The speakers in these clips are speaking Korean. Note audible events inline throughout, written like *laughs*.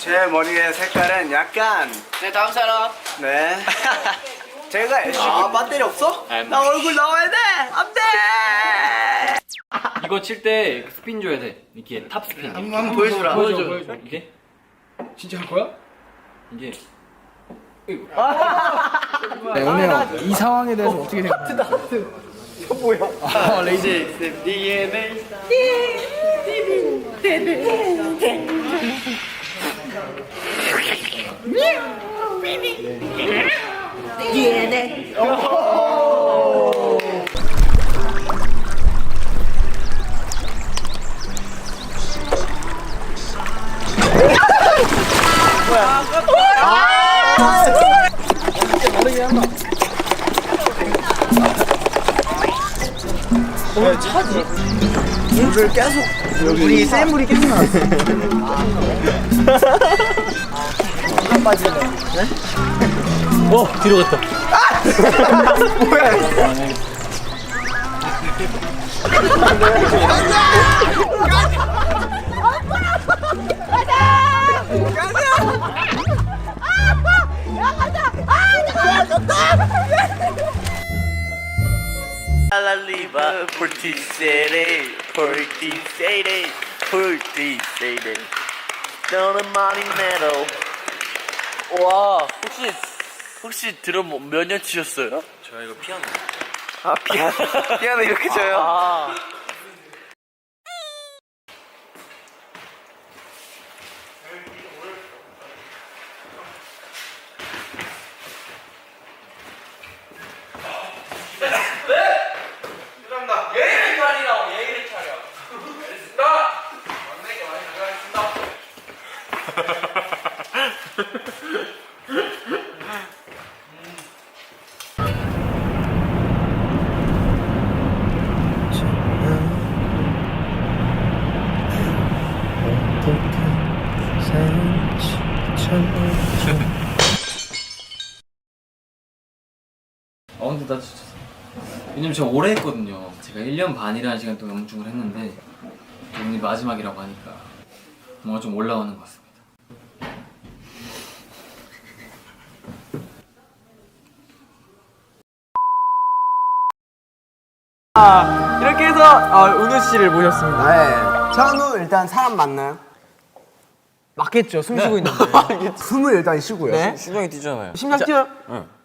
제 머리의 색깔은 약간 네 다음 사람. 네. *laughs* 제가 애쉬. 아 배터리 없어? 나 얼굴 나와야 돼. 안 돼. 이거 칠 때 스핀 줘야 돼. 이렇게 탑 스핀. 한번 보여주라. 보여줘, 보여줘. 이게 진짜 할 거야? 이게 네, 오늘 이 상황에 대해서 어 떻게 생각하세요? 어, 레이 지 DNA. 물을 계속 우리 센 물이 계속 나왔어. 어 뒤로 갔다. Alaliba, Portisere, Portisere, Portisere. Down the money meadow. 와, 혹시, 혹시 드럼 몇 년 치셨어요? 저 이거 피아노. 아 피아노. 피아노 이렇게 쳐요. 아. 어 근데 나 진짜 왜냐면 제가 오래 했거든요. 제가 1년 반이라는 시간 동안 연중을 했는데 오늘 마지막이라고 하니까 뭔가 좀 올라오는 것 같습니다. 이렇게 해서 아, 은우 씨를 모셨습니다. 네. 찬우 일단 사람 맞나요? 맞겠죠? 숨 쉬고 있는데. *laughs* 숨을 일단 쉬고요. 네. 심장이 뛰잖아요. 심장 뛰어?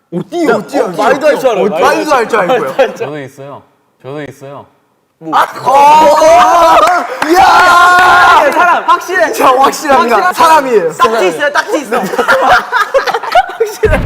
못 뛰어. 못 뛰어. 말도 할 줄 알아요. 말도 할 줄 알고요. 저도 있어요. 저도 있어요. 야! 사람 확실해. 저 확실합니다. 사람이에요. 딱지 있어요. 딱지 있어. 확실해. *laughs*